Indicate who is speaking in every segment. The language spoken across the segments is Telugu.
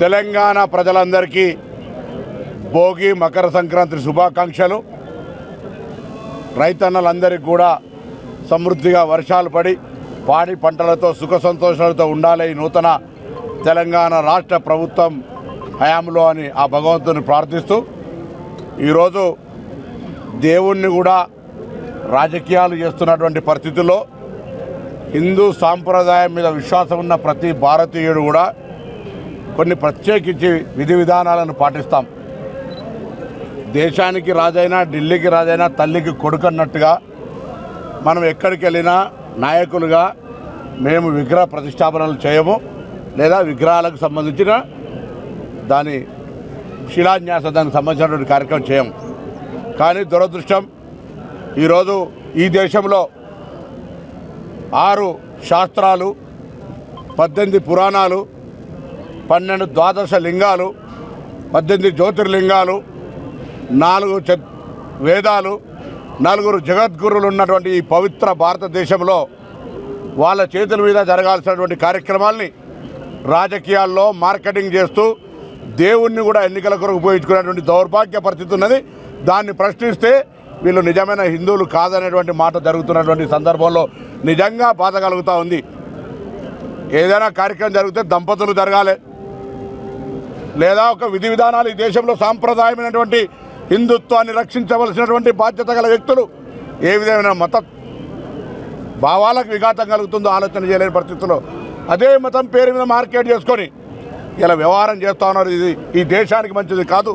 Speaker 1: తెలంగాణ ప్రజలందరికీ భోగి మకర సంక్రాంతి శుభాకాంక్షలు. రైతన్నలందరికీ కూడా సమృద్ధిగా వర్షాలు పడి పాడి పంటలతో సుఖ సంతోషాలతో ఉండాలి ఈ నూతన తెలంగాణ రాష్ట్ర ప్రభుత్వం హయాంలో అని ఆ భగవంతుని ప్రార్థిస్తూ ఈరోజు దేవుణ్ణి కూడా రాజకీయాలు చేస్తున్నటువంటి పరిస్థితుల్లో హిందూ సాంప్రదాయం మీద విశ్వాసం ఉన్న ప్రతి భారతీయుడు కూడా కొన్ని ప్రత్యేకించి విధి విధానాలను పాటిస్తాం. దేశానికి రాజైనా ఢిల్లీకి రాజైనా తల్లికి కొడుకు అన్నట్టుగా మనం ఎక్కడికి వెళ్ళినా నాయకులుగా మేము విగ్రహ ప్రతిష్టాపనలు చేయము లేదా విగ్రహాలకు సంబంధించిన దాని శిలాన్యాస దానికి సంబంధించినటువంటి కార్యక్రమం చేయము కానీ దురదృష్టం ఈరోజు ఈ దేశంలో ఆరు శాస్త్రాలు పద్దెనిమిది పురాణాలు పన్నెండు ద్వాదశ లింగాలు పద్దెనిమిది జ్యోతిర్లింగాలు నాలుగు వేదాలు నలుగురు జగద్గురులు ఉన్నటువంటి ఈ పవిత్ర భారతదేశంలో వాళ్ళ చేతుల మీద జరగాల్సినటువంటి కార్యక్రమాల్ని రాజకీయాల్లో మార్కెటింగ్ చేస్తూ దేవుణ్ణి కూడా ఎన్నికల కొరకు ఉపయోగించుకునేటువంటి దౌర్భాగ్య పరిస్థితి ఉన్నది. దాన్ని ప్రశ్నిస్తే వీళ్ళు నిజమైన హిందువులు కాదనేటువంటి మాట జరుగుతున్నటువంటి సందర్భంలో నిజంగా బాధ కలుగుతూ ఉంది. ఏదైనా కార్యక్రమం జరిగితే దంపతులు జరగాలి. లేదా ఒక విధి విధానాలు ఈ దేశంలో సాంప్రదాయమైనటువంటి హిందుత్వాన్ని రక్షించవలసినటువంటి బాధ్యత గల వ్యక్తులు ఏ విధమైన మత భావాలకు విఘాతం కలుగుతుందో ఆలోచన చేయలేని పరిస్థితుల్లో అదే మతం పేరు మీద మార్కెట్ చేసుకొని ఇలా వ్యవహారం చేస్తా ఉన్నారు. ఇది ఈ దేశానికి మంచిది కాదు.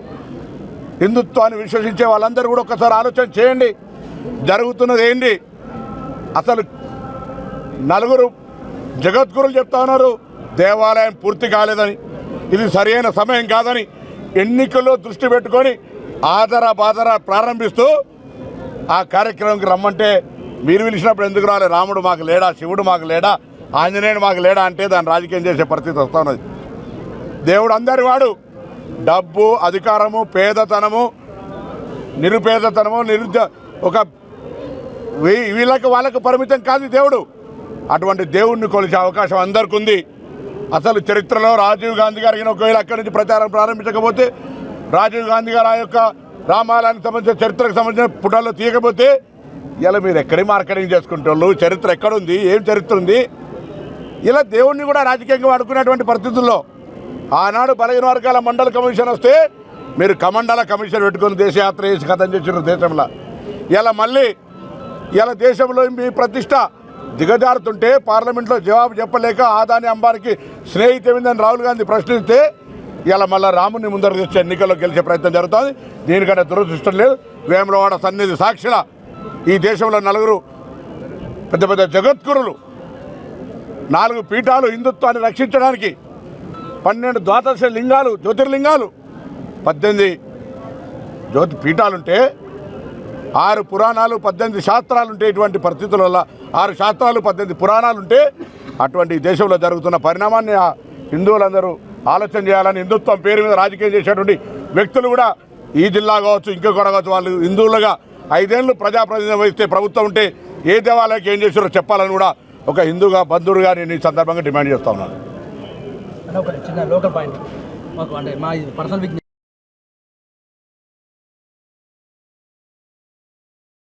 Speaker 1: హిందుత్వాన్ని విశ్వసించే వాళ్ళందరూ కూడా ఒకసారి ఆలోచన చేయండి. జరుగుతున్నది ఏంటి? అసలు నలుగురు జగద్గురులు చెప్తా ఉన్నారు దేవాలయం పూర్తి కాలేదని. ఇది సరైన సమయం కాదని ఎన్నికల్లో దృష్టి పెట్టుకొని ఆదర బాదర ప్రారంభిస్తూ ఆ కార్యక్రమంకి రమ్మంటే మీరు పిలిచినప్పుడు ఎందుకు రాలే? రాముడు మాకు లేడా? శివుడు మాకు లేడా? ఆంజనేయుడు మాకు లేడా అంటే దాన్ని రాజకీయం చేసే పరిస్థితి వస్తూ ఉన్నది. దేవుడు అందరి వాడు. డబ్బు అధికారము పేదతనము నిరుపేదతనము నిరుద్య ఒక వీళ్ళకి వాళ్ళకు పరిమితం కాదు దేవుడు. అటువంటి దేవుణ్ణి కొలిచే అవకాశం అందరికి ఉంది అసలు చరిత్రలో రాజీవ్ గాంధీ గారికి ఒకవేళ అక్కడి నుంచి ప్రచారం ప్రారంభించకపోతే రాజీవ్ గాంధీ గారు ఆ యొక్క రామాలయానికి సంబంధించిన చరిత్రకు సంబంధించిన పుటాల్లో తీయకపోతే ఇలా మీరు ఎక్కడి మార్కెటింగ్ చేసుకుంటారు చరిత్ర ఎక్కడుంది? ఏం చరిత్ర ఉంది? ఇలా దేవుణ్ణి కూడా రాజకీయంగా వాడుకునేటువంటి పరిస్థితుల్లో ఆనాడు బలహీన వర్గాల మండల కమిషన్ వస్తే మీరు కమండల కమిషన్ పెట్టుకొని దేశయాత్ర చేసి కథం చేసిన దేశంలో. ఇలా మళ్ళీ ఇలా దేశంలో మీ ప్రతిష్ట దిగజారుతుంటే పార్లమెంట్లో జవాబు చెప్పలేక ఆదాని అంబానికి స్నేహితమైందని రాహుల్ గాంధీ ప్రశ్నిస్తే ఇలా మళ్ళీ రాముని ముందర తెచ్చే ఎన్నికల్లో గెలిచే ప్రయత్నం జరుగుతుంది. దీనికంటే దురదృష్టం లేదు. వేములవాడ సన్నిధి సాక్షిల ఈ దేశంలో నలుగురు పెద్ద పెద్ద జగద్గురులు నాలుగు పీఠాలు హిందుత్వాన్ని రక్షించడానికి పన్నెండు ద్వాదశ లింగాలు జ్యోతిర్లింగాలు. పద్దెనిమిది జ్యోతి పీఠాలుంటే ఆరు పురాణాలు పద్దెనిమిది శాస్త్రాలు ఉంటే ఇటువంటి పరిస్థితుల వల్ల ఆరు శాస్త్రాలు పద్దెనిమిది పురాణాలు ఉంటే అటువంటి దేశంలో జరుగుతున్న పరిణామాన్ని హిందువులందరూ ఆలోచన చేయాలని హిందుత్వం పేరు మీద రాజకీయం చేసేటువంటి వ్యక్తులు కూడా ఈ జిల్లా కావచ్చు ఇంకా కూడా కావచ్చు వాళ్ళు హిందువులుగా ఐదేళ్ళు ప్రజాప్రతినిధి వహిస్తే ప్రభుత్వం ఉంటే ఏ దేవాలయానికి ఏం చేసారో చెప్పాలని కూడా ఒక హిందూగా బంధువుగా నేను ఈ సందర్భంగా డిమాండ్ చేస్తా ఉన్నాను.
Speaker 2: ఒక చిన్న లోకల్ పాయింట్ మాకు అంటే మా పర్సనల్ విజ్ఞప్తి